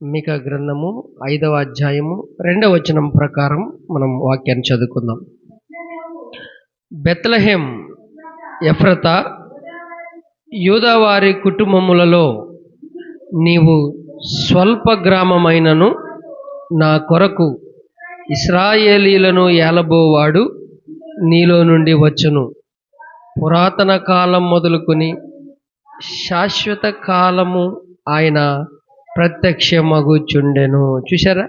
మిక గ్రంథము ఐదవ అధ్యాయము రెండవ వచనం ప్రకారం మనం వాక్యాన్ని చదువుకుందాం. బెత్లహేం ఎఫ్రత యూదావారి కుటుంబములలో నీవు స్వల్ప గ్రామమైనను నా కొరకు ఇస్రాయేలీలను ఏలబోవాడు నీలో నుండి వచ్చును. పురాతన కాలం మొదలుకొని శాశ్వత కాలము ఆయన ప్రత్యక్షమగుచుండెను. చూసారా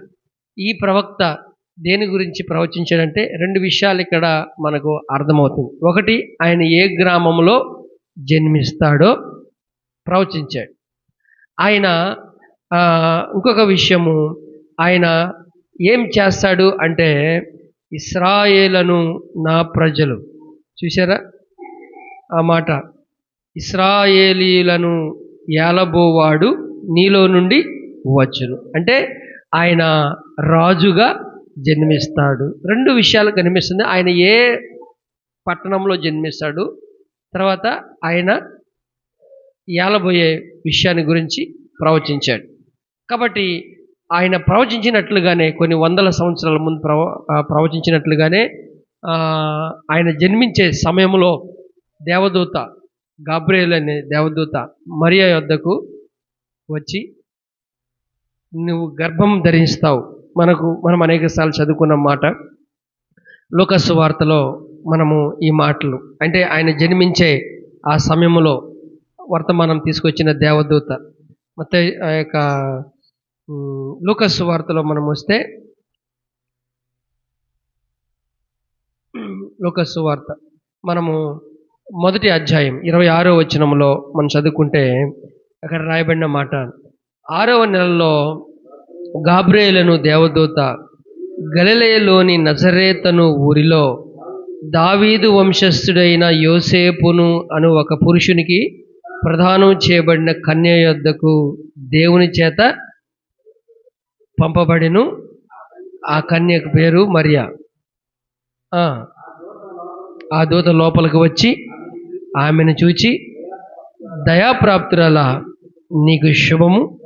ఈ ప్రవక్త దేని గురించి ప్రవచించాడంటే రెండు విషయాలు ఇక్కడ మనకు అర్థమవుతుంది. ఒకటి ఆయన ఏ గ్రామంలో జన్మిస్తాడో ప్రవచించాడు. ఆయన ఇంకొక విషయము ఆయన ఏం చేస్తాడు అంటే ఇస్రాయేలను నా ప్రజలు. చూసారా ఆ మాట ఇస్రాయేలీలను ఏలబోవాడు నీలో నుండి వచ్చును. అంటే ఆయన రాజుగా జన్మిస్తాడు. రెండు విషయాలు కనిపిస్తుంది ఆయన ఏ పట్టణంలో జన్మిస్తాడు తర్వాత ఆయన ఏలబోయే విషయాన్ని గురించి ప్రవచించాడు. కాబట్టి ఆయన ప్రవచించినట్లుగానే కొన్ని వందల సంవత్సరాల ముందు ప్రవ ప్రవచించినట్లుగానే ఆయన జన్మించే సమయంలో దేవదూత గాబ్రియల్ అనే దేవదూత మరియా యొద్దకు వచ్చి నువ్వు గర్భం ధరిస్తావు మనకు మనం అనేక సార్లు చదువుకున్న మాట. లోకసు వార్తలో మనము ఈ మాటలు. అంటే ఆయన జన్మించే ఆ సమయంలో వర్తమానం తీసుకొచ్చిన దేవదూత. మత ఆ యొక్క లూకస్ వార్తలో మనం వస్తే లూకస్ వార్త. మనము మొదటి అధ్యాయం ఇరవై ఆరో వచనంలో మనం చదువుకుంటే అక్కడ రాయబడిన మాట. ఆరవ నెలలో గాబ్రేలను దేవదూత గలిలయలోని నజరేతను ఊరిలో దావీదు వంశస్థుడైన యోసేపును అను ఒక పురుషునికి ప్రదానం చేయబడిన కన్య యొద్దకు దేవుని చేత పంపబడిను. ఆ కన్యకు పేరు మరియా. ఆ, ఆ దూత లోపలికి వచ్చి ఆమెను చూచి దయాప్రాప్తురాల నీకు శుభము.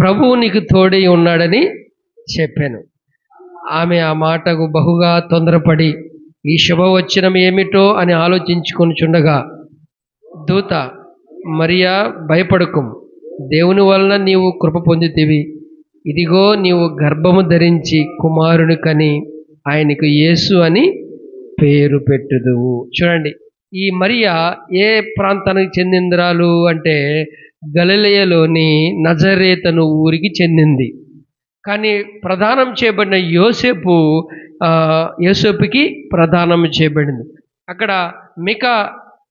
ప్రభువు నీకు తోడై ఉన్నాడని చెప్పాను. ఆమె ఆ మాటకు బహుగా తొందరపడి ఈ శుభవచనం ఏమిటో? అని ఆలోచించుకొనిచుండగా దూత మరియా భయపడకుం దేవుని వలన నీవు కృప పొందితివి. ఇదిగో నీవు గర్భము ధరించి కుమారుని కని ఆయనకు యేసు అని పేరు పెట్టుదువు. చూడండి ఈ మరియా ఏ ప్రాంతానికి చెందిందిరాలు అంటే గలలియలోని నజరేతను ఊరికి చెందింది. కానీ ప్రదానం చేయబడిన యోసేపు యోసేపుకి ప్రదానం చేయబడింది. అక్కడ మిక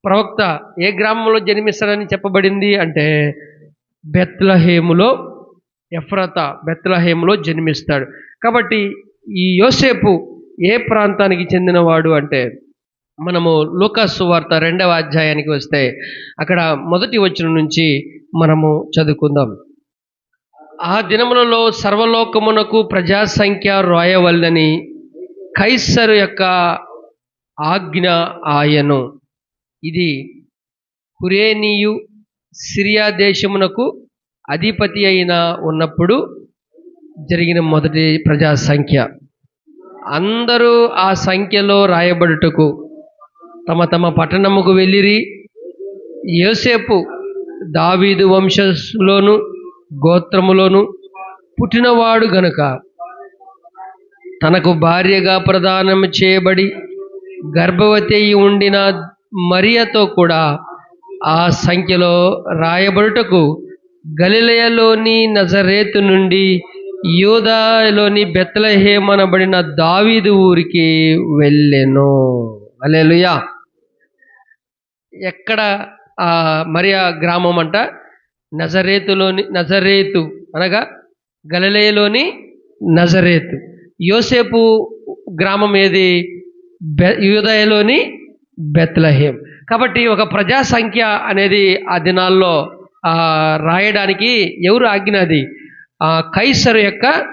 ప్రవక్త ఏ గ్రామంలో జన్మిస్తాడని చెప్పబడింది అంటే బెత్లహేములో ఎఫ్రత బెత్లహేములో జన్మిస్తాడు. కాబట్టి ఈ యోసేపు ఏ ప్రాంతానికి చెందినవాడు అంటే మనము లూకాసు వార్త రెండవ అధ్యాయానికి వస్తే అక్కడ మొదటి వచనం నుంచి మనము చదువుకుందాం. ఆ దినములలో సర్వలోకమునకు ప్రజా సంఖ్య రాయవల్లని కైసరు యొక్క ఆజ్ఞ ఆయను. ఇది కురేనియు సిరియా దేశమునకు అధిపతి అయిన ఉన్నప్పుడు జరిగిన మొదటి ప్రజా సంఖ్య అందరూ ఆ సంఖ్యలో రాయబడుటకు తమ తమ పట్టణముకు వెళ్ళిరి. యోసేపు దావీదు వంశంలోను గోత్రములోను పుట్టినవాడు గనుక తనకు భార్యగా ప్రదానం చేయబడి గర్భవతి అయి ఉండిన మరియతో కూడా ఆ సంఖ్యలో రాయబడుటకు గలిలయలోని నజరేతు నుండి యూదాలోని బెత్తలహేమనబడిన దావీదు ఊరికి వెళ్ళెను. అలెలుయా ఎక్కడ ఆ మరియా గ్రామం అంట నజరేతులోని నజరేతు అనగా గలలేలోని నజరేతు. యోసేపు గ్రామం ఏది? బె యూదయలోని బెత్లహేం. కాబట్టి ఒక ప్రజా సంఖ్య అనేది ఆ దినాల్లో రాయడానికి ఎవరు ఆజ్ఞ అది? ఆ, కైసరు యొక్క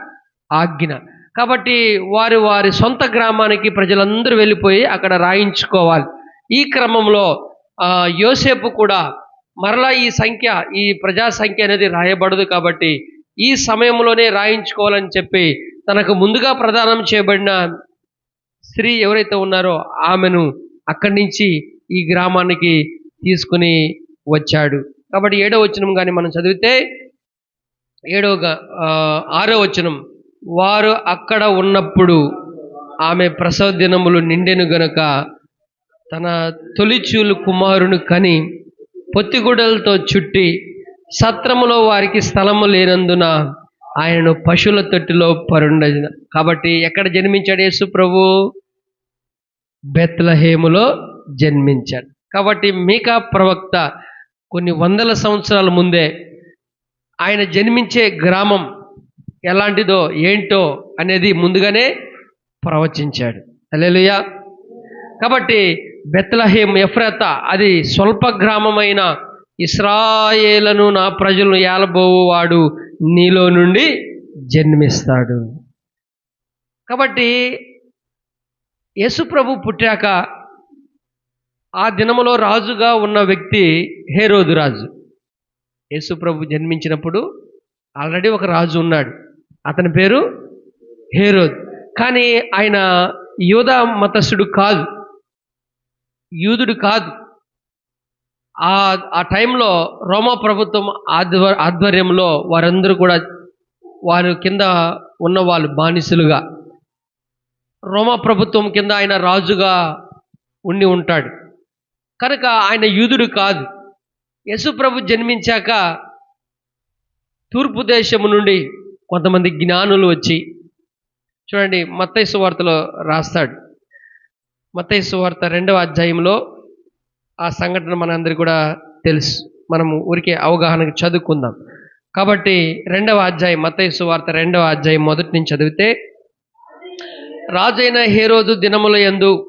ఆజ్ఞ. కాబట్టి వారి వారి సొంత గ్రామానికి ప్రజలందరూ వెళ్ళిపోయి అక్కడ రాయించుకోవాలి. ఈ క్రమంలో యోసేపు కూడా మరలా ఈ సంఖ్య ఈ ప్రజా సంఖ్య అనేది రాయబడదు కాబట్టి ఈ సమయంలోనే రాయించుకోవాలని చెప్పి తనకు ముందుగా ప్రదానం చేయబడిన స్త్రీ ఎవరైతే ఉన్నారో ఆమెను అక్కడి నుంచి ఈ గ్రామానికి తీసుకుని వచ్చాడు. కాబట్టి ఏడో వచనం కానీ మనం చదివితే ఏడో ఆరో వచనం వారు అక్కడ ఉన్నప్పుడు ఆమె ప్రసవ దినములు నిండెను గనుక తన తొలిచూలు కుమారుని కని పొత్తిగుడలతో చుట్టి సత్రములో వారికి స్థలము లేనందున ఆయనను పశువుల తొట్టిలో పరుండ కాబట్టి ఎక్కడ జన్మించాడు యేసు ప్రభు? బెత్లహేములో జన్మించాడు. కాబట్టి మీకా ప్రవక్త కొన్ని వందల సంవత్సరాల ముందే ఆయన జన్మించే గ్రామం ఎలాంటిదో ఏంటో అనేది ముందుగానే ప్రవచించాడు. అలెలుయా కాబట్టి బెత్లహేం ఎఫ్రత అది స్వల్ప గ్రామమైన ఇస్రాయేలను నా ప్రజలను ఏలబోవాడు నీలో నుండి జన్మిస్తాడు. కాబట్టి యేసుప్రభు పుట్టాక ఆ దినములో రాజుగా ఉన్న వ్యక్తి హేరోదు రాజు. యేసుప్రభు జన్మించినప్పుడు ఆల్రెడీ ఒక రాజు ఉన్నాడు. అతని పేరు హేరోద్. కానీ ఆయన యూదా మతస్థుడు కాదు. యూదుడు కాదు. ఆ ఆ టైంలో రోమా ప్రభుత్వం ఆధ్వర్ ఆధ్వర్యంలో వారందరూ కూడా వారి కింద ఉన్న వాళ్ళు బానిసలుగా. రోమా ప్రభుత్వం కింద ఆయన రాజుగా ఉండి ఉంటాడు. కనుక ఆయన యూదుడు కాదు. యశుప్రభు జన్మించాక తూర్పు దేశము నుండి కొంతమంది జ్ఞానులు వచ్చి చూడండి మత్తైసు వార్తలో రాస్తాడు. మత్తైసు వార్త రెండవ అధ్యాయంలో ఆ సంఘటన మనందరికీ కూడా తెలుసు. మనము ఊరికే అవగాహనకు చదువుకుందాం. కాబట్టి రెండవ అధ్యాయం మత్తైసు వార్త రెండవ అధ్యాయం మొదటి నుంచి చదివితే రాజైన హేరోదు దినముల యందు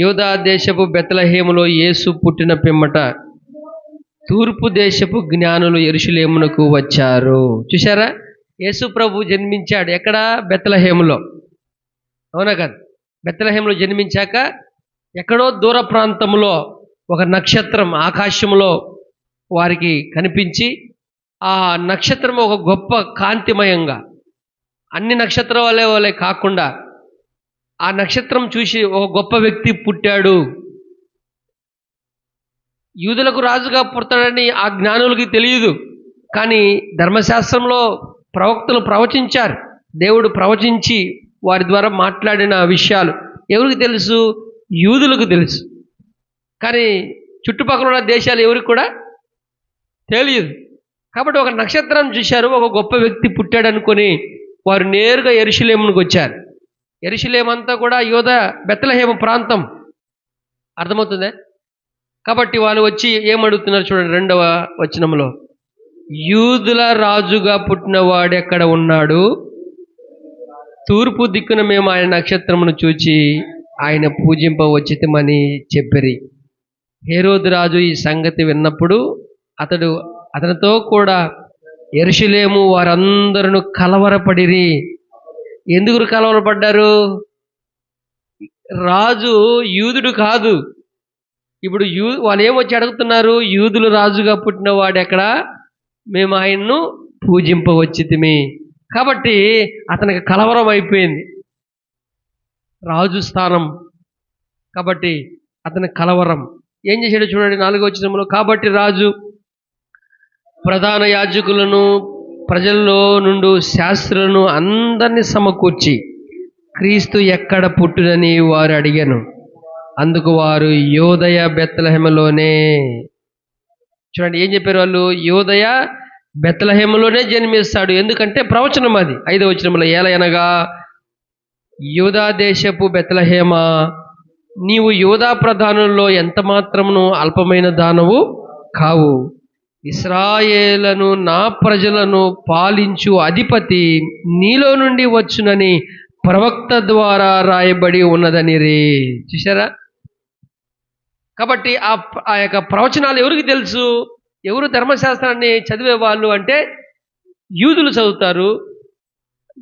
యూదా దేశపు బెతలహేములో యేసు పుట్టిన పిమ్మట తూర్పు దేశపు జ్ఞానులు ఎరుషులేమునకు వచ్చారు. చూసారా యేసు ప్రభు జన్మించాడు ఎక్కడ? బెత్తలహేములో అవునా కదా? బెత్తలహేములో జన్మించాక ఎక్కడో దూర ప్రాంతంలో ఒక నక్షత్రం ఆకాశంలో వారికి కనిపించి ఆ నక్షత్రం ఒక గొప్ప కాంతిమయంగా అన్ని నక్షత్రాలే వలె కాకుండా ఆ నక్షత్రం చూసి ఒక గొప్ప వ్యక్తి పుట్టాడు. యూదులకు రాజుగా పుడతాడని ఆ జ్ఞానులకి తెలియదు. కానీ ధర్మశాస్త్రంలో ప్రవక్తలు ప్రవచించారు. దేవుడు ప్రవచించి వారి ద్వారా మాట్లాడిన విషయాలు ఎవరికి తెలుసు? యూదులకు తెలుసు. కానీ చుట్టుపక్కల ఉన్న దేశాలు ఎవరికి కూడా తెలియదు. కాబట్టి ఒక నక్షత్రం చూశారు ఒక గొప్ప వ్యక్తి పుట్టాడు అనుకొని వారు నేరుగా ఎరుషులేమునికి వచ్చారు. ఎరుషులేమంతా కూడా యోధ బెత్తలహేమ ప్రాంతం. అర్థమవుతుందే? కాబట్టి వాళ్ళు వచ్చి ఏమడుగుతున్నారు చూడండి రెండవ వచనంలో. యూదుల రాజుగా పుట్టినవాడు ఎక్కడ ఉన్నాడు? తూర్పు దిక్కున మేము ఆయన నక్షత్రమును చూచి ఆయన పూజింపవచ్చితమని చెప్పిరి. హేరోదు రాజు ఈ సంగతి విన్నప్పుడు అతడు అతనితో కూడా ఎరుషులేము వారందరూ కలవరపడిరి. ఎందుకు కలవరపడ్డారు? రాజు యూదుడు కాదు. ఇప్పుడు యూ వాళ్ళు ఏమొచ్చి అడుగుతున్నారు? యూదులు రాజుగా పుట్టిన వాడు ఎక్కడ మేము ఆయన్ను పూజింపవచ్చితిమి. కాబట్టి అతనికి కలవరం అయిపోయింది. రాజు స్థానం. కాబట్టి అతని కలవరం. ఏం చేశాడు చూడండి నాలుగో వచ్చినంలో కాబట్టి రాజు ప్రధాన యాజకులను ప్రజల్లో నుండి శాస్త్రులను అందరినీ సమకూర్చి క్రీస్తు ఎక్కడ పుట్టునని వారు అడిగాను. అందుకు వారు యోదయ బెత్తలహెమలోనే చూడండి ఏం చెప్పారు వాళ్ళు? యోదయ బెత్తలహేమలోనే జన్మిస్తాడు. ఎందుకంటే ప్రవచనం అది. ఐదో వచనంలో ఏలయనగా యూదా దేశపు బెత్తలహేమ నీవు యూదా ప్రధానుల్లో ఎంత మాత్రమును అల్పమైన దానవు కావు. ఇస్రాయేలను నా ప్రజలను పాలించు అధిపతి నీలో నుండి వచ్చునని ప్రవక్త ద్వారా రాయబడి ఉన్నదని రే. చూసారా కాబట్టి ఆ ఆ యొక్క ప్రవచనాలు ఎవరికి తెలుసు? ఎవరు ధర్మశాస్త్రాన్ని చదివే వాళ్ళు అంటే యూదులు చదువుతారు.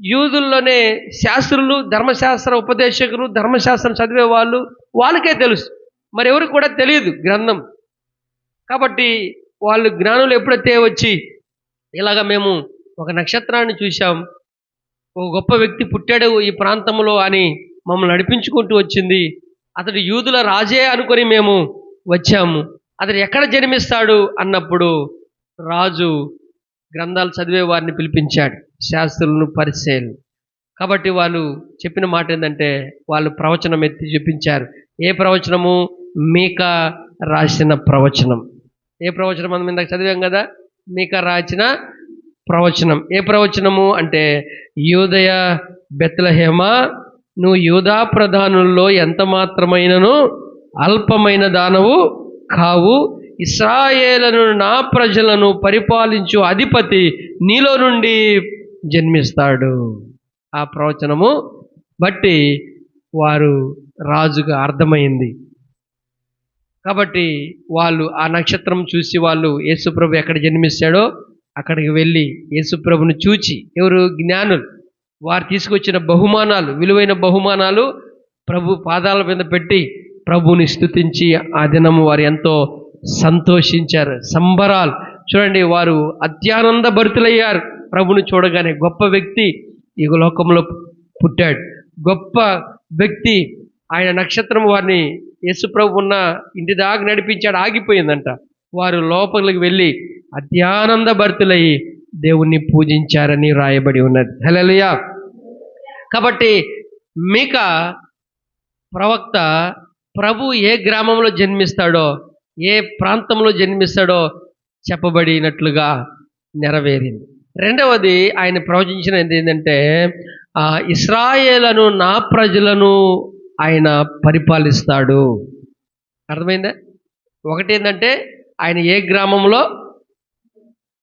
యూదుల్లోనే శాస్త్రులు ధర్మశాస్త్ర ఉపదేశకులు ధర్మశాస్త్రం చదివే వాళ్ళు వాళ్ళకే తెలుసు. మరి ఎవరికి కూడా తెలియదు గ్రంథం. కాబట్టి వాళ్ళు జ్ఞానులు ఎప్పుడైతే వచ్చి ఇలాగ మేము ఒక నక్షత్రాన్ని చూసాం ఒక గొప్ప వ్యక్తి పుట్టాడు ఈ ప్రాంతంలో అని మమ్మల్ని నడిపించుకుంటూ వచ్చింది అతడు యూదుల రాజే అనుకొని మేము వచ్చాము. అతడు ఎక్కడ జన్మిస్తాడు అన్నప్పుడు రాజు గ్రంథాలు చదివే వారిని పిలిపించాడు శాస్త్రులను పరిశీలన కాబట్టి వాళ్ళు చెప్పిన మాట ఏంటంటే వాళ్ళు ప్రవచనం ఎత్తి చూపించారు. ఏ ప్రవచనము? మీక రాసిన ప్రవచనం. ఏ ప్రవచనం మనం ఇందాక చదివాం కదా? మీక రాసిన ప్రవచనం. ఏ ప్రవచనము? అంటే యూదయ బెత్లహేమ నువ్వు యూదా ప్రధానుల్లో ఎంత మాత్రమైనను అల్పమైన దానవు కావు. ఇస్రాయేలను నా ప్రజలను పరిపాలించు అధిపతి నీలో నుండి జన్మిస్తాడు. ఆ ప్రవచనము బట్టి వారు రాజుగా అర్థమైంది. కాబట్టి వాళ్ళు ఆ నక్షత్రం చూసి వాళ్ళు యేసుప్రభు ఎక్కడ జన్మిస్తాడో అక్కడికి వెళ్ళి యేసుప్రభుని చూచి ఎవరు? జ్ఞానులు. వారు తీసుకొచ్చిన బహుమానాలు విలువైన బహుమానాలు ప్రభు పాదాల మీద పెట్టి ప్రభుని స్తుతించి ఆ దినము వారు ఎంతో సంతోషించారు. సంబరాలు. చూడండి వారు అత్యానంద భరితులయ్యారు. ప్రభుని చూడగానే గొప్ప వ్యక్తి ఈ లోకంలో పుట్టాడు. గొప్ప వ్యక్తి. ఆయన నక్షత్రం వారిని యేసుప్రభు ఉన్న ఇంటి దాకా నడిపించాడు. ఆగిపోయిందంట. వారు లోపలికి వెళ్ళి అత్యానంద భరితులయ్యి దేవుణ్ణి పూజించారని రాయబడి ఉన్నది. హలలియా కాబట్టి మీక ప్రవక్త ప్రభు ఏ గ్రామంలో జన్మిస్తాడో ఏ ప్రాంతంలో జన్మిస్తాడో చెప్పబడినట్లుగా నెరవేరింది. రెండవది ఆయన ప్రవచించినది ఏంటంటే ఆ, ఇస్రాయేలను నా ప్రజలను ఆయన పరిపాలిస్తాడు. అర్థమైందా? ఒకటి ఏంటంటే ఆయన ఏ గ్రామంలో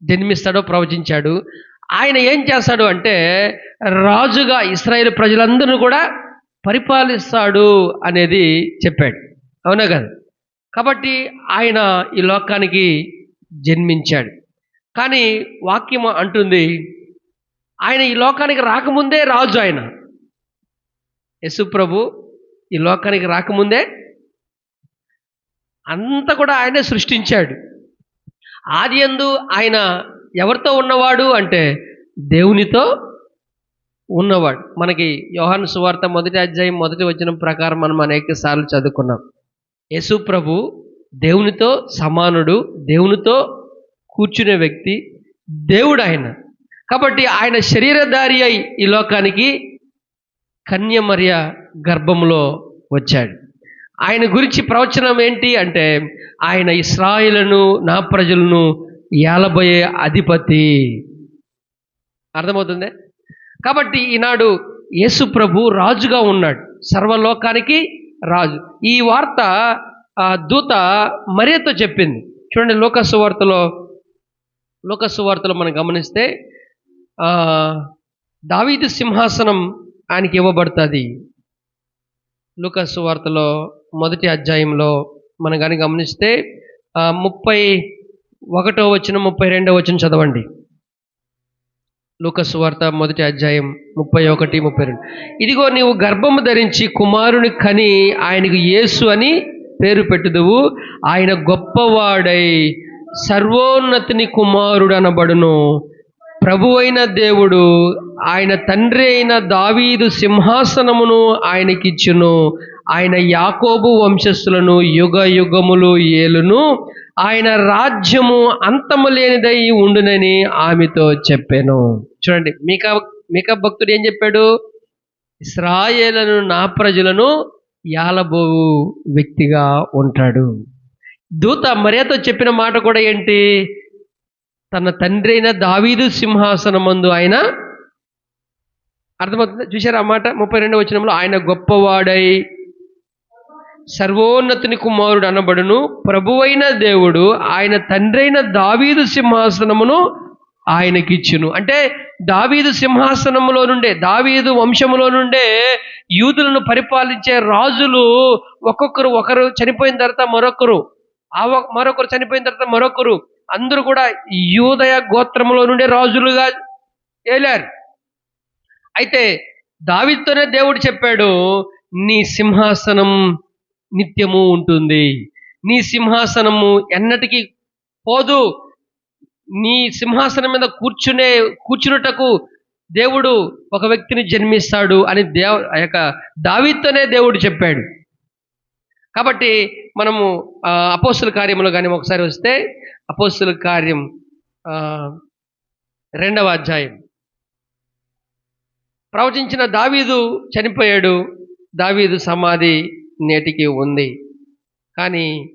జన్మిస్తాడో ప్రవచించాడు. ఆయన ఏం చేస్తాడు అంటే రాజుగా ఇస్రాయేల్ ప్రజలందరినీ కూడా పరిపాలిస్తాడు అనేది చెప్పాడు. అవునా కదా? కాబట్టి ఆయన ఈ లోకానికి జన్మించాడు. కానీ వాక్యం అంటుంది ఆయన ఈ లోకానికి రాకముందే రాజు ఆయన. యశుప్రభు ఈ లోకానికి రాకముందే అంతా కూడా ఆయనే సృష్టించాడు. ఆది ఎందు ఆయన ఎవరితో ఉన్నవాడు అంటే దేవునితో ఉన్నవాడు. మనకి యోహాను సువార్త మొదటి అధ్యాయం మొదటి వచ్చిన ప్రకారం మనం అనేక సార్లు చదువుకున్నాం. యేసు ప్రభు దేవునితో సమానుడు దేవునితో కూర్చునే వ్యక్తి దేవుడు ఆయన కాబట్టి ఆయన శరీరధారి అయి ఈ లోకానికి కన్యమర్య గర్భంలో వచ్చాడు. ఆయన గురించి ప్రవచనం ఏంటి అంటే ఆయన ఇస్రాయిలను నా ప్రజలను ఏలబోయే అధిపతి. అర్థమవుతుంది? కాబట్టి ఈనాడు యేసు ప్రభు రాజుగా ఉన్నాడు. సర్వలోకానికి రాజు. ఈ వార్త దూత మరియతో చెప్పింది. చూడండి లోకసు వార్తలో లోకసు వార్తలో మనం గమనిస్తే దావీదు సింహాసనం ఆయనకి ఇవ్వబడుతుంది. లూకస్ వార్తలో మొదటి అధ్యాయంలో మనం కానీ గమనిస్తే ముప్పై ఒకటో వచ్చిన ముప్పై రెండో వచ్చిన చదవండి. లూకస్ వార్త మొదటి అధ్యాయం ముప్పై ఒకటి ముప్పై రెండు. ఇదిగో నీవు గర్భము ధరించి కుమారుని కని ఆయనకు యేసు అని పేరు పెట్టుదువు. ఆయన గొప్పవాడై సర్వోన్నతిని కుమారుడు అనబడును ప్రభువైన దేవుడు ఆయన తండ్రి అయిన దావీదు సింహాసనమును ఆయనకిచ్చును. ఆయన యాకోబు వంశస్థులను యుగ యుగములు ఏలును. ఆయన రాజ్యము అంతము లేనిదై ఉండునని ఆమెతో చెప్పాను. చూడండి మిక మిక భక్తుడు ఏం చెప్పాడు? ఇస్రాయేలను నా ప్రజలను యాలబోవు వ్యక్తిగా ఉంటాడు. దూత మర్యాదతో చెప్పిన మాట కూడా ఏంటి? తన తండ్రి అయిన దావీదు సింహాసనమందు ఆయన అర్థమవుతుంది? చూసారా ఆ మాట? ముప్పై రెండు వచ్చినప్పుడు ఆయన గొప్పవాడై సర్వోన్నతుని కుమారుడు అనబడును. ప్రభువైన దేవుడు ఆయన తండ్రైన దావీదు సింహాసనమును ఆయనకిచ్చును. అంటే దావీదు సింహాసనములో నుండే దావీదు వంశములో నుండే యూదులను పరిపాలించే రాజులు ఒక్కొక్కరు ఒకరు చనిపోయిన తర్వాత మరొకరు ఆ మరొకరు చనిపోయిన తర్వాత మరొకరు అందరూ కూడా యూదయ గోత్రములో నుండే రాజులుగా ఏలారు. అయితే దావీదుతోనే దేవుడు చెప్పాడు నీ సింహాసనం నిత్యము ఉంటుంది. నీ సింహాసనము ఎన్నటికీ పోదు. నీ సింహాసనం మీద కూర్చునే కూర్చున్నటకు దేవుడు ఒక వ్యక్తిని జన్మిస్తాడు అని దేవ ఆ యొక్క దావీతోనే దేవుడు చెప్పాడు. కాబట్టి మనము అపోస్తుల కార్యములో కానీ ఒకసారి వస్తే అపోస్తుల కార్యం రెండవ అధ్యాయం. ప్రవచించిన దావీదు చనిపోయాడు. దావీదు సమాధి నేటికి ఉంది. కానీ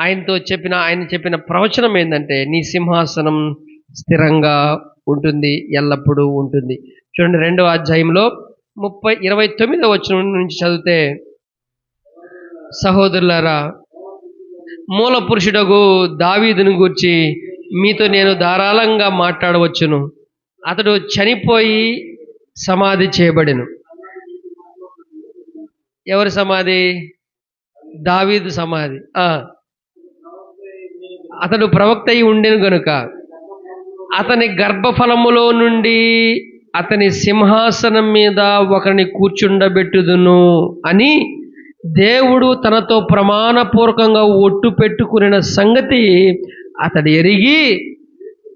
ఆయనతో చెప్పిన ఆయన చెప్పిన ప్రవచనం ఏంటంటే నీ సింహాసనం స్థిరంగా ఉంటుంది ఎల్లప్పుడూ ఉంటుంది. చూడండి రెండవ అధ్యాయంలో ముప్పై ఇరవై తొమ్మిదవ వచ్చిన నుంచి చదివితే సహోదరులారా మూల పురుషుడగు దావీదును గూర్చి మీతో నేను ధారాళంగా మాట్లాడవచ్చును. అతడు చనిపోయి సమాధి చేయబడిను. ఎవరి సమాధి? దావీదు సమాధి. అతడు ప్రవక్త అయి ఉండేను గనుక అతని గర్భఫలములో నుండి అతని సింహాసనం మీద ఒకరిని కూర్చుండబెట్టుదును అని దేవుడు తనతో ప్రమాణపూర్వకంగా ఒట్టు పెట్టుకున్న సంగతి అతడు ఎరిగి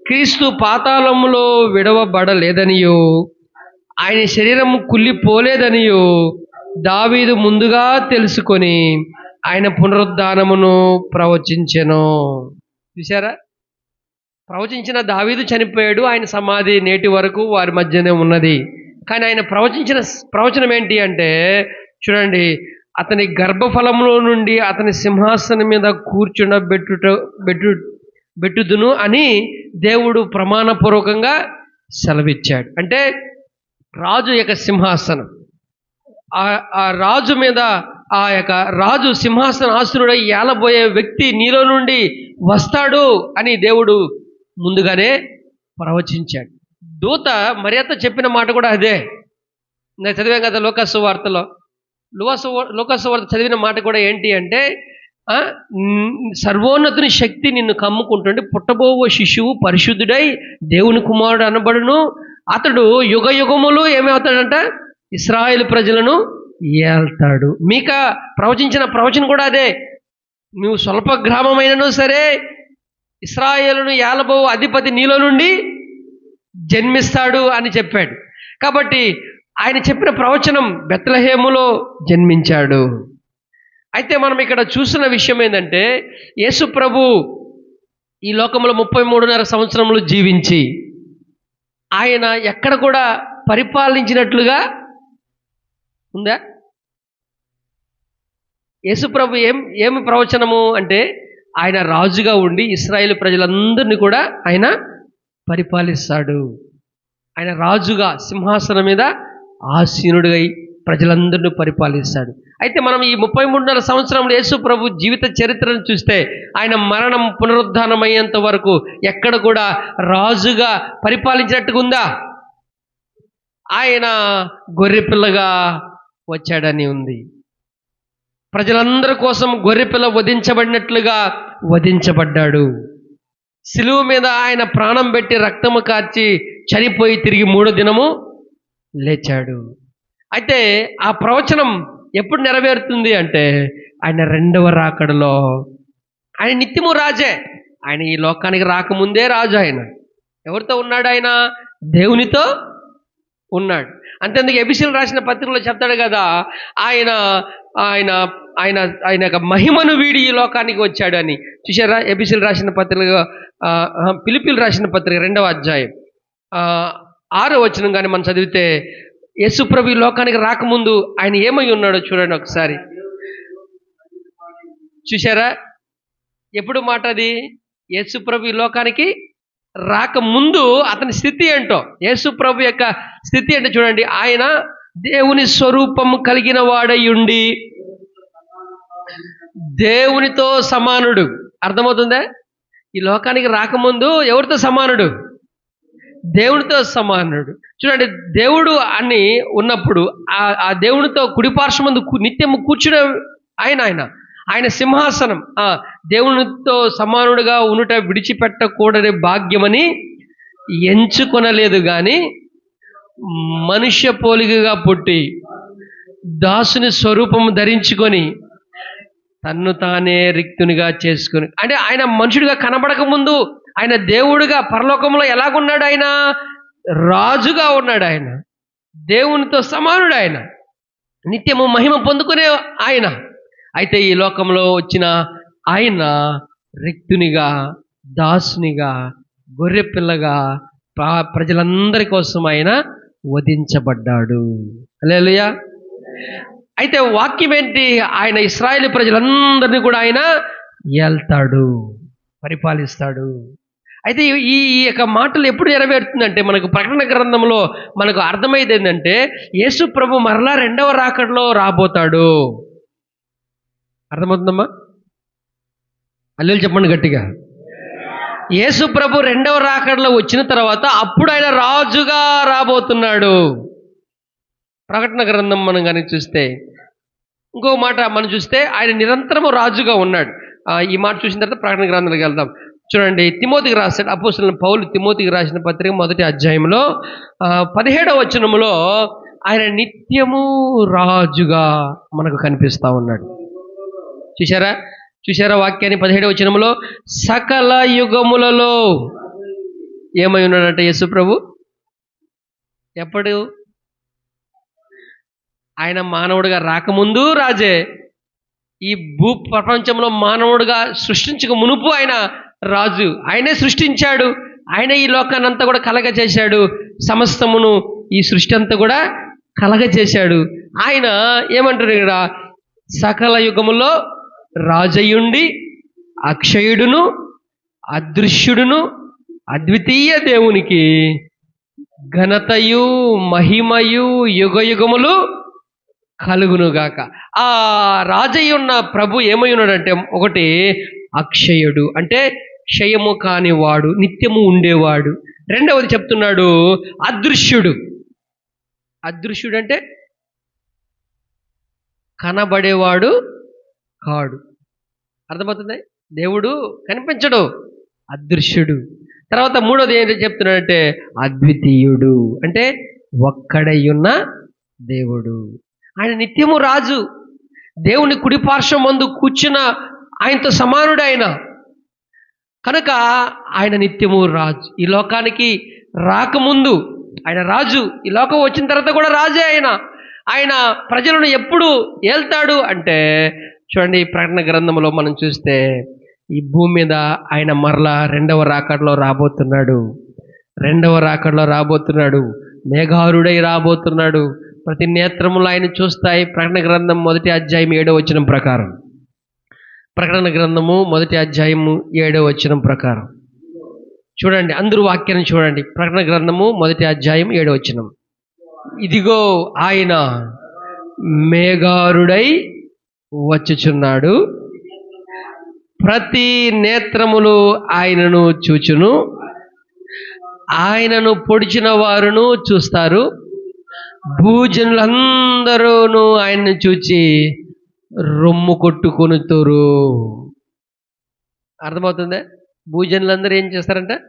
క్రీస్తు పాతాళములో విడవబడలేదనియో ఆయన శరీరం కుళ్ళిపోలేదనియో దావీదు ముందుగా తెలుసుకొని ఆయన పునరుద్ధానమును ప్రవచించెను. చూసారా ప్రవచించిన దావీదు చనిపోయాడు ఆయన సమాధి నేటి వరకు వారి మధ్యనే ఉన్నది. కానీ ఆయన ప్రవచించిన ప్రవచనం ఏంటి అంటే చూడండి అతని గర్భఫలంలో నుండి అతని సింహాసనం మీద కూర్చుండ బెట్టుట బెట్టు బెట్టుదును అని దేవుడు ప్రమాణపూర్వకంగా సెలవిచ్చాడు. అంటే రాజు యొక్క సింహాసనం. ఆ- ఆ రాజు మీద ఆ యొక్క రాజు సింహాసన ఆసురుడై ఏలబోయే వ్యక్తి నీలో నుండి వస్తాడు అని దేవుడు ముందుగానే ప్రవచించాడు. దూత మర్యాద చెప్పిన మాట కూడా అదే. నేను చదివాం కదా లోకసు వార్తలో. లోకసు లోకసు వార్త చదివిన మాట కూడా ఏంటి అంటే సర్వోన్నతుని శక్తి నిన్ను కమ్ముకుంటుంటే పుట్టబోవో శిశువు పరిశుద్ధుడై దేవుని కుమారుడు అనబడును. అతడు యుగ యుగములు ఏమవుతాడంట? ఇస్రాయేల్ ప్రజలను ఏల్తాడు. మీక ప్రవచించిన ప్రవచనం కూడా అదే. నువ్వు స్వల్ప గ్రామమైనను సరే ఇస్రాయేలును ఏలబో అధిపతి నీలో నుండి జన్మిస్తాడు అని చెప్పాడు. కాబట్టి ఆయన చెప్పిన ప్రవచనం బెత్లహేములో జన్మించాడు. అయితే మనం ఇక్కడ చూసిన విషయం ఏంటంటే యేసు ప్రభు ఈ లోకంలో ముప్పై మూడున్నర సంవత్సరములు జీవించి ఆయన ఎక్కడ కూడా పరిపాలించినట్లుగా ఉందా? యేసుప్రభు ఏం ఏమి ప్రవచనము అంటే ఆయన రాజుగా ఉండి ఇస్రాయేల్ ప్రజలందరినీ కూడా ఆయన పరిపాలిస్తాడు. ఆయన రాజుగా సింహాసనం మీద ఆసీనుడిగా ప్రజలందరినీ పరిపాలిస్తాడు. అయితే మనం ఈ ముప్పై మూడున్నర సంవత్సరంలో యేసు ప్రభు జీవిత చరిత్రను చూస్తే ఆయన మరణం పునరుద్ధానమయ్యేంత వరకు ఎక్కడ కూడా రాజుగా పరిపాలించినట్టుగా ఉందా ఆయన గొర్రెపిల్లగా వచ్చాడని ఉంది. ప్రజలందరి కోసం గొర్రెపిల్ల వధించబడినట్లుగా వధించబడ్డాడు. సిలువు మీద ఆయన ప్రాణం పెట్టి రక్తము కార్చి చనిపోయి తిరిగి మూడో దినము లేచాడు. అయితే ఆ ప్రవచనం ఎప్పుడు నెరవేరుతుంది అంటే ఆయన రెండవ రాకడలో. ఆయన నిత్యము రాజే. ఆయన ఈ లోకానికి రాకముందే రాజు ఆయన. ఎవరితో ఉన్నాడు ఆయన? దేవునితో ఉన్నాడు. అంతేందుకు ఎబిసిలు రాసిన పత్రికలో చెప్తాడు కదా ఆయన ఆయన ఆయన ఆయన యొక్క మహిమను వీడి ఈ లోకానికి వచ్చాడు అని చూసారా ఎబిసిలు రాసిన పత్రిక పిలిపిలు రాసిన పత్రిక రెండవ అధ్యాయం. ఆరో వచనం కానీ మనం చదివితే యేసుప్రభు ఈ లోకానికి రాకముందు ఆయన ఏమై ఉన్నాడో చూడండి ఒకసారి. చూసారా ఎప్పుడు మాట అది? యేసుప్రభు ఈ లోకానికి రాకముందు అతని స్థితి ఏంటో? యేసుప్రభు యొక్క స్థితి ఏంటో చూడండి. ఆయన దేవుని స్వరూపం కలిగిన వాడై ఉండి దేవునితో సమానుడు. అర్థమవుతుందా? ఈ లోకానికి రాకముందు ఎవరితో సమానుడు? దేవునితో సమానుడు. చూడండి దేవుడు అని ఉన్నప్పుడు ఆ ఆ దేవునితో కుడిపార్శ్వమందు కు- నిత్యము కూర్చునే ఆయన ఆయన. ఆయన సింహాసనం. ఆ దేవునితో సమానుడుగా ఉండుట విడిచిపెట్టకూడని భాగ్యమని ఎంచుకొనలేదు కానీ మనుష్య పోలికగా పుట్టి దాసుని స్వరూపం ధరించుకొని తన్ను తానే రిక్తునిగా చేసుకుని అంటే ఆయన మనుషుడిగా కనబడకముందు ఆయన దేవుడిగా పరలోకంలో ఎలాగున్నాడు ఆయన? రాజుగా ఉన్నాడు ఆయన. దేవునితో సమానుడు ఆయన. నిత్యము మహిమ పొందుకునే ఆయన. అయితే ఈ లోకంలో వచ్చిన ఆయన రిక్తునిగా దాసునిగా గొర్రె పిల్లగా ప్రజలందరి కోసం ఆయన వధించబడ్డాడు. అలేలుయా అయితే వాక్యం ఏంటి? ఆయన ఇస్రాయేల్ ప్రజలందరినీ కూడా ఆయన ఏల్తాడు పరిపాలిస్తాడు. అయితే ఈ- ఈ యొక్క మాటలు ఎప్పుడు నెరవేరుతుందంటే మనకు ప్రకటన గ్రంథంలో మనకు అర్థమైంది ఏంటంటే యేసు ప్రభు మరలా రెండవ రాకడలో రాబోతాడు. అర్థమవుతుందమ్మా? అల్లెలు చెప్పండి గట్టిగా. యేసు ప్రభు రెండవ రాకడలో వచ్చిన తర్వాత అప్పుడు ఆయన రాజుగా రాబోతున్నాడు. ప్రకటన గ్రంథం మనం కానీ చూస్తే ఇంకో మాట మనం చూస్తే ఆయన నిరంతరము రాజుగా ఉన్నాడు. ఈ మాట చూసిన తర్వాత ప్రకటన గ్రంథాలకు వెళ్దాం. చూడండి తిమోతికి రాశాడు అపోసిన పౌలు తిమోతికి రాసిన పత్రిక మొదటి అధ్యాయంలో పదిహేడవ వచనములో ఆయన నిత్యము రాజుగా మనకు కనిపిస్తూ ఉన్నాడు. చూశారా? చూశారా వాక్యాన్ని పదిహేడవ వచనంలో సకల యుగములలో ఏమై ఉన్నాడంట యేసు ప్రభు ఎప్పుడు? ఆయన మానవుడిగా రాకముందు రాజే. ఈ భూ ప్రపంచంలో మానవుడిగా సృష్టించక మునుపు ఆయన రాజు. ఆయనే సృష్టించాడు. ఆయన ఈ లోకాన్ని అంతా కూడా కలగ చేశాడు. సమస్తమును ఈ సృష్టి అంతా కూడా కలగ చేశాడు. ఆయన ఏమంటారు ఇక్కడ? సకల యుగములో రాజయుండి అక్షయుడును అదృశ్యుడును అద్వితీయ దేవునికి ఘనతయు మహిమయు యుగయుగములు కలుగునుగాక. ఆ రాజయ్య ఉన్న ప్రభు ఏమై ఉన్నాడంటే ఒకటి అక్షయుడు. అంటే క్షయము కానివాడు నిత్యము ఉండేవాడు. రెండవది చెప్తున్నాడు అదృశ్యుడు. అదృశ్యుడు అంటే కనబడేవాడు కాడు. అర్థమవుతుంది? దేవుడు కనిపించడు అదృశ్యుడు. తర్వాత మూడోది ఏంటి చెప్తున్నాడంటే అద్వితీయుడు. అంటే ఒక్కడయ్యున్న దేవుడు. ఆయన నిత్యము రాజు. దేవుని కుడిపార్శ్వం ముందు మందు కూర్చున్న ఆయనతో సమానుడు ఆయన కనుక ఆయన నిత్యము రాజు. ఈ లోకానికి రాకముందు ఆయన రాజు. ఈ లోకం వచ్చిన తర్వాత కూడా రాజే ఆయన. ఆయన ప్రజలను ఎప్పుడు ఏల్తాడు అంటే చూడండి ఈ ప్రకటన గ్రంథంలో మనం చూస్తే ఈ భూమి మీద ఆయన మరలా రెండవ రాకడలో రాబోతున్నాడు. రెండవ రాకడలో రాబోతున్నాడు. మేఘారుడై రాబోతున్నాడు. ప్రతి నేత్రములు ఆయన చూస్తాయి. ప్రకటన గ్రంథం మొదటి అధ్యాయం ఏడో వచనం ప్రకారం. ప్రకటన గ్రంథము మొదటి అధ్యాయము ఏడో వచనం ప్రకారం. చూడండి అందరూ వాక్యాన్ని చూడండి. ప్రకటన గ్రంథము మొదటి అధ్యాయం ఏడో వచనం. ఇదిగో ఆయన మేఘారుడై వచ్చుచున్నాడు. ప్రతి నేత్రములు ఆయనను చూచును. ఆయనను పొడిచిన వారును చూస్తారు. భూజనులందరూను ఆయన్ని చూచి రొమ్ము కొట్టుకొనుతురు. అర్థమవుతుందా? భూజనులందరూ ఏం చేస్తారంటే?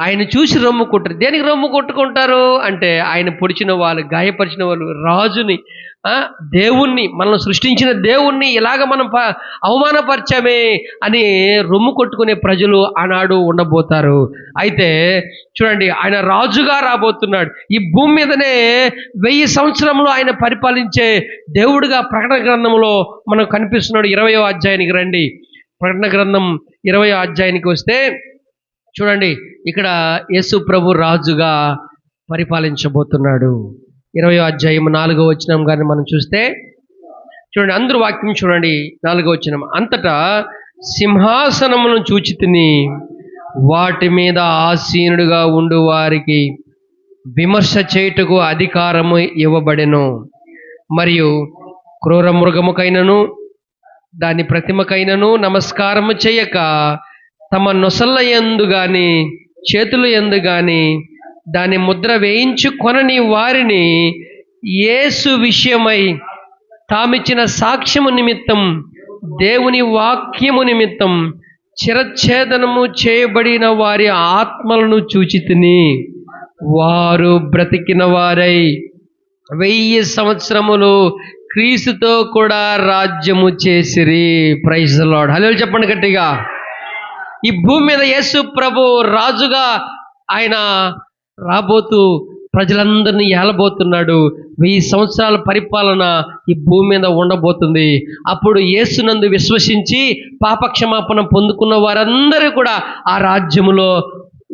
ఆయన చూసి రొమ్ము కొట్టరు. దేనికి రొమ్ము కొట్టుకుంటారు? అంటే ఆయన పొడిచిన వాళ్ళు గాయపరిచిన వాళ్ళు రాజుని దేవుణ్ణి మనల్ని సృష్టించిన దేవుణ్ణి ఇలాగ మనం ప- అవమానపరిచామే అని రొమ్ము కొట్టుకునే ప్రజలు ఆనాడు ఉండబోతారు. అయితే చూడండి ఆయన రాజుగా రాబోతున్నాడు. ఈ భూమి మీదనే వెయ్యి సంవత్సరంలో ఆయన పరిపాలించే దేవుడిగా ప్రకటన గ్రంథంలో మనకు కనిపిస్తున్నాడు ఇరవయో అధ్యాయానికి రండి. ప్రకటన గ్రంథం ఇరవయో అధ్యాయానికి వస్తే చూడండి ఇక్కడ యేసు ప్రభు రాజుగా పరిపాలించబోతున్నాడు. ఇరవై అధ్యాయం నాలుగో వచనం కానీ మనం చూస్తే చూడండి అందరూ వాక్యం చూడండి నాలుగో వచనం. అంతటా సింహాసనములను చూచి తిని వాటి మీద ఆసీనుడుగా ఉండు వారికి విమర్శ చేయుటకు అధికారము ఇవ్వబడెను. మరియు క్రూర మృగముకైనను దాని ప్రతిమకైనను నమస్కారము చేయక తమ నొసళ్ళ ఎందు గాని చేతుల ఎందు గాని దాని ముద్ర వేయించుకొనని వారిని యేసు విషయమై తామిచ్చిన సాక్ష్యము నిమిత్తం దేవుని వాక్యము నిమిత్తం చిరఛేదనము చేయబడిన వారి ఆత్మలను చూచి తిని వారు బ్రతికిన వారై వెయ్యి సంవత్సరములు క్రీస్తుతో కూడా రాజ్యము చేసిరి. ప్రైజ్ లాడ్ హలో చెప్పండి గట్టిగా. ఈ భూమి మీద యేసు ప్రభు రాజుగా ఆయన రాబోతూ ప్రజలందరినీ ఏలబోతున్నాడు. వెయ్యి సంవత్సరాల పరిపాలన ఈ భూమి మీద ఉండబోతుంది. అప్పుడు యేసునందు విశ్వసించి పాపక్షమాపణ పొందుకున్న వారందరూ కూడా ఆ రాజ్యములో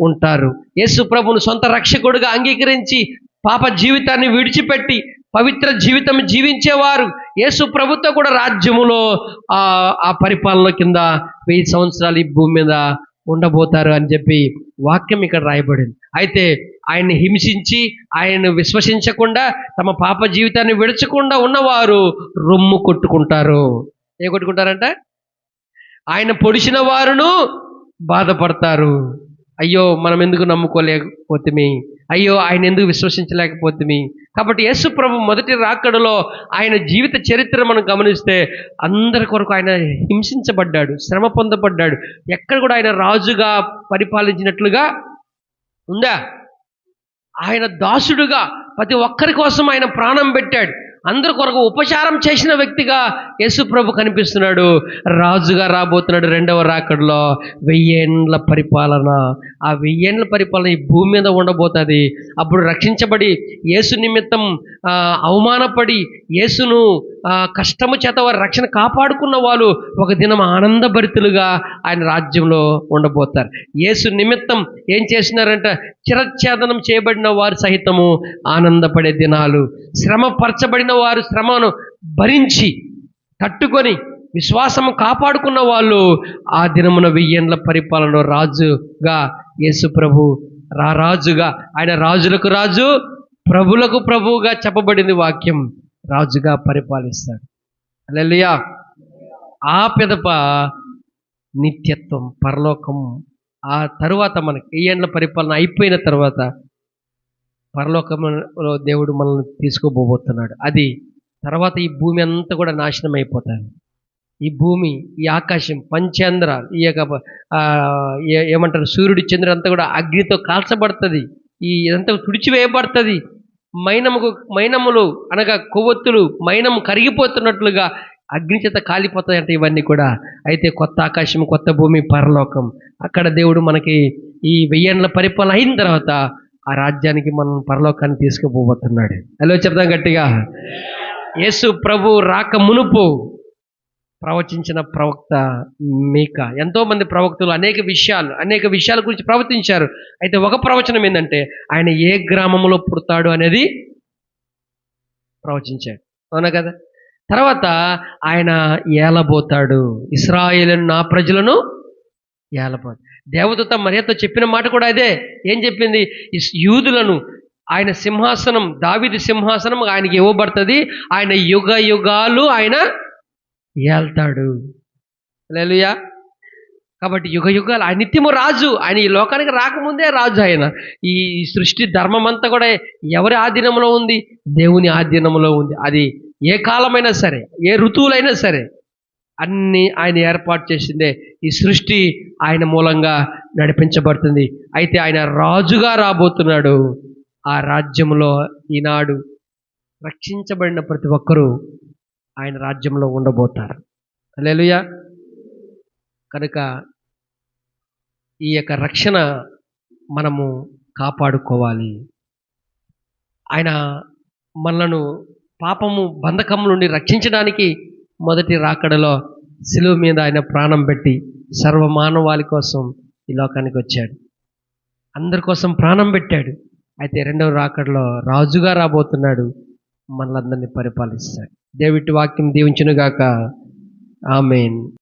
ఉంటారు. యేసు ప్రభును సొంత రక్షకుడుగా అంగీకరించి పాప జీవితాన్ని విడిచిపెట్టి పవిత్ర జీవితం జీవించేవారు. యేసు ప్రభుత్వం కూడా రాజ్యములో ఆ పరిపాలన కింద వెయ్యి సంవత్సరాలు ఈ భూమి మీద ఉండబోతారు అని చెప్పి వాక్యం ఇక్కడ రాయబడింది. అయితే ఆయన్ని హింసించి ఆయన్ని విశ్వసించకుండా తమ పాప జీవితాన్ని విడచకుండా ఉన్నవారు రొమ్ము కొట్టుకుంటారు. ఏ కొట్టుకుంటారంట? ఆయన పొడిచిన వారును బాధపడతారు. అయ్యో మనం ఎందుకు నమ్ముకోలేకపోతుమి? అయ్యో ఆయన ఎందుకు విశ్వసించలేకపోతుంది? కాబట్టి యేసు ప్రభు మొదటి రాకడలో ఆయన జీవిత చరిత్ర మనం గమనిస్తే అందరి కొరకు ఆయన హింసించబడ్డాడు శ్రమ పొందబడ్డాడు. ఎక్కడ కూడా ఆయన రాజుగా పరిపాలించినట్లుగా ఉందా? ఆయన దాసుడుగా ప్రతి ఒక్కరి కోసం ఆయన ప్రాణం పెట్టాడు. అందరి కొరకు ఉపచారం చేసిన వ్యక్తిగా యేసు ప్రభు కనిపిస్తున్నాడు. రాజుగా రాబోతున్నాడు రెండవ రాకడలో. వెయ్యేండ్ల పరిపాలన. ఆ వెయ్యేండ్ల పరిపాలన ఈ భూమి మీద ఉండబోతుంది. అప్పుడు రక్షించబడి యేసు నిమిత్తం అవమానపడి యేసును కష్టము చేత వారి రక్షణ కాపాడుకున్న వాళ్ళు ఒక దినం ఆనందభరితులుగా ఆయన రాజ్యంలో ఉండబోతారు. యేసు నిమిత్తం ఏం చేసినారంట? చిరఛేదనం చేయబడిన వారు సహితము ఆనందపడే దినాలు. శ్రమ పరచబడిన వారు శ్రమను భరించి తట్టుకొని విశ్వాసము కాపాడుకున్న వాళ్ళు ఆ దినమున వెయ్యేండ్ల పరిపాలన రాజుగా యేసు ప్రభు రా రాజుగా. ఆయన రాజులకు రాజు ప్రభులకు ప్రభువుగా చెప్పబడింది వాక్యం. రాజుగా పరిపాలిస్తాడు. అలెలియా ఆ పిదప నిత్యత్వం పరలోకం ఆ తరువాత మనకి వెయ్యేండ్ల పరిపాలన అయిపోయిన తర్వాత పరలోకంలో దేవుడు మనల్ని తీసుకోబోతున్నాడు అది తర్వాత ఈ భూమి అంతా కూడా నాశనం అయిపోతుంది. ఈ భూమి ఈ ఆకాశం పంచేంద్ర ఈ యొక్క ఏమంటారు సూర్యుడు చంద్రుడు అంతా కూడా అగ్నితో కాల్చబడుతుంది. ఈ ఇదంతా తుడిచివేయబడుతుంది. మైనముకు మైనములు అనగా కొవ్వొత్తులు మైనము కరిగిపోతున్నట్లుగా అగ్నిచేత కాలిపోతాయంట ఇవన్నీ కూడా. అయితే కొత్త ఆకాశం కొత్త భూమి పరలోకం. అక్కడ దేవుడు మనకి ఈ వెయ్యేండ్ల పరిపాలన అయిన తర్వాత ఆ రాజ్యానికి మనం పరలోకాన్ని తీసుకుపోబోతున్నాడు. హలో చెప్తాం గట్టిగా. యేసు ప్రభు రాక మునుపు ప్రవచించిన ప్రవక్త మీక. ఎంతోమంది ప్రవక్తలు అనేక విషయాలు అనేక విషయాల గురించి ప్రవచించారు అయితే ఒక ప్రవచనం ఏంటంటే ఆయన ఏ గ్రామంలో పుడతాడు అనేది ప్రవచించాడు. అవునా కదా? తర్వాత ఆయన ఏలబోతాడు. ఇస్రాయేలను నా ప్రజలను ఏలబోతాడు. దేవదూత మర్యాదతో చెప్పిన మాట కూడా అదే. ఏం చెప్పింది? యూదులను ఆయన సింహాసనం దావిది సింహాసనం ఆయనకి ఇవ్వబడుతుంది. ఆయన యుగ యుగాలు ఆయన ఏళ్తాడు. లేలుయా కాబట్టి యుగ యుగాలు ఆయన నిత్యము రాజు. ఆయన ఈ లోకానికి రాకముందే రాజు ఆయన. ఈ సృష్టి ధర్మం అంతా కూడా ఎవరి ఆధీనంలో ఉంది? దేవుని ఆధీనంలో ఉంది. అది ఏ కాలమైనా సరే ఏ ఋతువులైనా సరే అన్ని ఆయన ఏర్పాటు చేసిందే. ఈ సృష్టి ఆయన మూలంగా నడిపించబడుతుంది. అయితే ఆయన రాజుగా రాబోతున్నాడు. ఆ రాజ్యంలో ఈనాడు రక్షించబడిన ప్రతి ఒక్కరూ ఆయన రాజ్యంలో ఉండబోతారు. లేలుయా కనుక ఈ యొక్క రక్షణ మనము కాపాడుకోవాలి. ఆయన మనలను పాపము బంధకం నుండి రక్షించడానికి మొదటి రాకడలో శిలువ మీద ఆయన ప్రాణం పెట్టి సర్వమానవాళి కోసం ఈ లోకానికి వచ్చాడు. అందరి కోసం ప్రాణం పెట్టాడు. అయితే రెండవ రాకడలో రాజుగా రాబోతున్నాడు మనలందరినీ పరిపాలిస్తాడు. దేవుడి వాక్యం దీవించునుగాక. ఆమెన్.